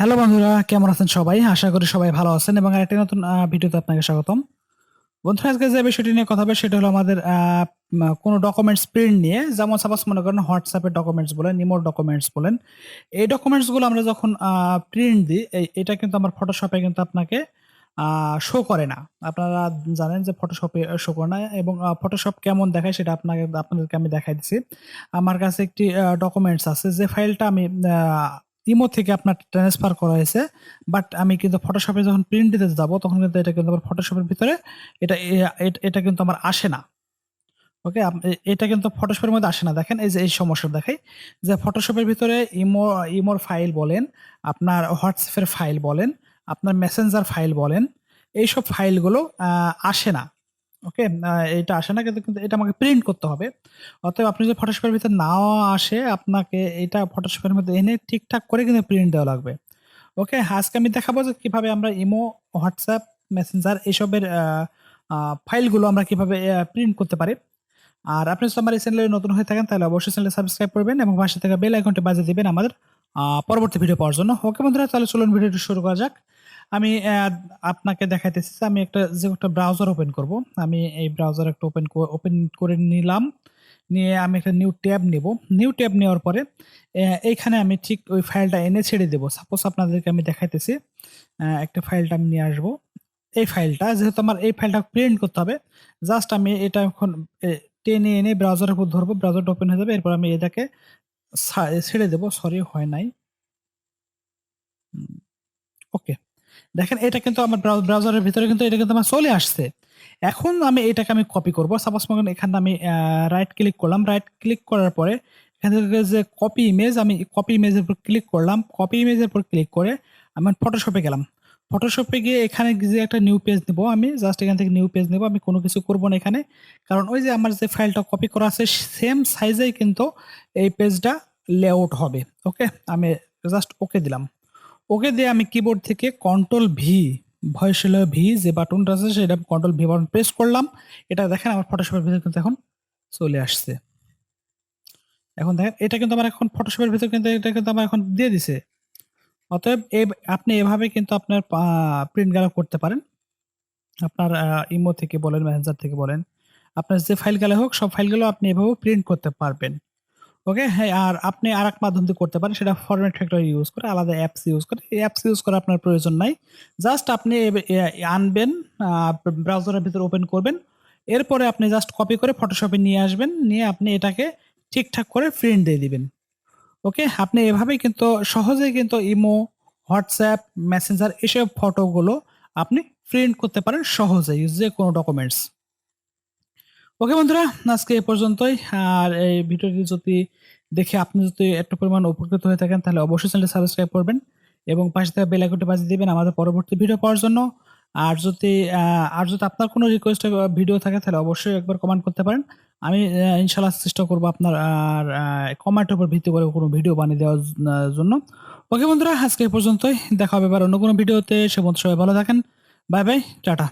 Hello বন্ধুরা, কেমন আছেন সবাই? আশা করি সবাই ভালো আছেন এবং আরেকটি নতুন ভিডিওতে আপনাকে স্বাগতম। বন্ধুরা, আজকে যে বিষয়টি নিয়ে কথা হবে সেটা হলো আমাদের কোনো ডকুমেন্টস প্রিন্ট নিয়ে, যেমন সাপোজ মনে করেন হোয়াটসঅ্যাপের ডকুমেন্টস বলেন নিমোর ডকুমেন্টস বলেন, এই ডকুমেন্টসগুলো আমরা যখন প্রিন্ট দিই এটা কিন্তু আমার ফটোশপে কিন্তু আপনাকে শো করে না। আপনারা জানেন যে ফটোশপে শো করে না এবং ফটোশপ কেমন দেখায় সেটা আপনাকে, আপনাদেরকে আমি দেখাই দিচ্ছি। আমার কাছে একটি ডকুমেন্টস আছে, যে ফাইলটা আমি ইমো থেকে আপনার ট্রান্সফার করা হয়েছে বাট আমি কিন্তু ফটোশপে যখন প্রিন্ট দিতে যাব, তখন কিন্তু এটা কিন্তু আমার ফটোশপের ভিতরে এটা এটা কিন্তু আমার আসে না। ওকে এটা কিন্তু ফটোশপের মধ্যে আসে না। দেখেন, এই যে, এই সমস্যা দেখাই, যে ফটোশপের ভিতরে ইমো ইমোর ফাইল বলেন, আপনার হোয়াটসঅ্যাপের ফাইল বলেন, আপনার মেসেঞ্জার ফাইল বলেন, এইসব ফাইলগুলো আসে না। ওকে? এটা আসে না, কিন্তু এটা আমাকে প্রিন্ট করতে হবে। অতএব আপনি যদি ফটোশপের ভিতরে নাও আসে, আপনাকে এটা ফটোশপের মধ্যে এনে ঠিকঠাক করে কিন্তু প্রিন্ট দেওয়া লাগবে। ওকে? আজকে আমি দেখাবো যে কীভাবে আমরা ইমো, হোয়াটসঅ্যাপ, মেসেঞ্জার এইসবের ফাইলগুলো আমরা কীভাবে প্রিন্ট করতে পারি। আর আপনি যদি আমার এই চ্যানেলে নতুন হয়ে থাকেন, তাহলে অবশ্যই চ্যানেলে সাবস্ক্রাইব করবেন এবং পাশে থেকে বেল আইকনটি বাজিয়ে দিবেন আমাদের পরবর্তী ভিডিও পাওয়ার জন্য। ওকে বন্ধুরা, তাহলে চলুন ভিডিওটি শুরু করা যাক। আমি আপনাকে দেখাইতেছি যে আমি একটা, যে একটা ব্রাউজার ওপেন করব। আমি এই ব্রাউজার একটা ওপেন ওপেন করে নিলাম। নিয়ে আমি একটা নিউ ট্যাব নেব। নিউ ট্যাব নেওয়ার পরে এইখানে আমি ঠিক ওই ফাইলটা এনে ছেড়ে দেবো। সাপোজ আপনাদেরকে আমি দেখাইতেছি একটা ফাইলটা আমি নিয়ে আসব। এই ফাইলটা যেহেতু আমার এই ফাইলটা প্রিন্ট করতে হবে জাস্ট আমি এটা এখন টেনে এনে ব্রাউজারের উপর ধরবো। ব্রাউজারটা ওপেন হয়ে যাবে। এরপর আমি এটাকে ছেড়ে দেবো। সরি হয় নাই। ওকে দেখেন, এটা কিন্তু আমার ব্রাউজারের ভিতরে কিন্তু এটা কিন্তু আমার চলে আসছে। এখন আমি এটাকে আমি কপি করব। সাপোজ মনে এখানে আমি রাইট ক্লিক করলাম। রাইট ক্লিক করার পরে এখান থেকে যে কপি ইমেজ আমি কপি ইমেজের উপর ক্লিক করলাম। কপি ইমেজের উপর ক্লিক করে আমি ফটোশপে গেলাম। ফটোশপে গিয়ে এখানে যে একটা নিউ পেজ নেব আমি জাস্ট এখান থেকে নিউ পেজ নেব। আমি কোনো কিছু করব না এখানে। কারণ ওই যে আমার যে ফাইলটা কপি করা আছে সেম সাইজেই কিন্তু এই পেজটা লেআউট হবে। ওকে আমি জাস্ট ওকে দিলাম। ওকে দিয়ে আমি কিবোর্ড থেকে কন্ট্রোল ভি ভয়েস ভি যে বাটনটা আছে সেটা কন্ট্রোল ভি বাটন প্রেস করলাম। এটা দেখেন আমার ফটোশপের ভিতরে কিন্তু এখন চলে আসছে। এখন দেখেন, এটা কিন্তু আমার এখন ফটোশপের ভিতরে কিন্তু, এটা কিন্তু আমার এখন দিয়ে দিছে। অতএব আপনি এভাবে কিন্তু আপনার প্রিন্ট গেলা করতে পারেন। আপনার ইমো থেকে বলেন মেসেঞ্জার থেকে বলেন, আপনার যে ফাইল গেলে হোক, সব ফাইলগুলো আপনি এভাবে প্রিন্ট করতে পারবেন। ওকে হ্যাঁ আর আপনি আর এক মাধ্যম দিয়ে করতে পারেন, সেটা ফরম্যাট ফ্যাক্টর ইউজ করে, আলাদা অ্যাপস ইউজ করে। এই অ্যাপস ইউজ করার আপনার প্রয়োজন নাই। জাস্ট আপনি আনবেন ব্রাউজারের ভিতরে ওপেন করবেন। এরপরে আপনি জাস্ট কপি করে ফটোশপে নিয়ে আসবেন, নিয়ে আপনি এটাকে ঠিকঠাক করে প্রিন্ট দিয়ে দিবেন। ওকে আপনি এভাবেই কিন্তু সহজেই কিন্তু ইমো, হোয়াটসঅ্যাপ মেসেঞ্জার এসব ফটোগুলো আপনি প্রিন্ট করতে পারেন সহজেই যে কোনো ডকুমেন্টস ওকে বন্ধুরা, আজকে এ পর্যন্তই। আর এই ভিডিওটি যদি দেখে আপনি যদি একটু পরিমাণ উপকৃত হয়ে থাকেন, তাহলে অবশ্যই চ্যানেলটি সাবস্ক্রাইব করবেন এবং পাশে থাকা বেল আইকনটি বাজিয়ে দিবেন আমাদের পরবর্তী ভিডিও পাওয়ার জন্য। আর যদি আর যদি আপনার কোনো রিকোয়েস্ট ভিডিও থাকে, তাহলে অবশ্যই একবার কমেন্ট করতে পারেন। আমি ইনশাল্লাহ চেষ্টা করব আপনার, আর কমেন্টের উপর ভিত্তি করে কোনো ভিডিও বানিয়ে দেওয়ার জন্য। ওকে বন্ধুরা, আজকে পর্যন্তই। দেখা হবে এবার অন্য কোনো ভিডিওতে সে বন্ধু সবাই ভালো থাকেন। Bye bye tata.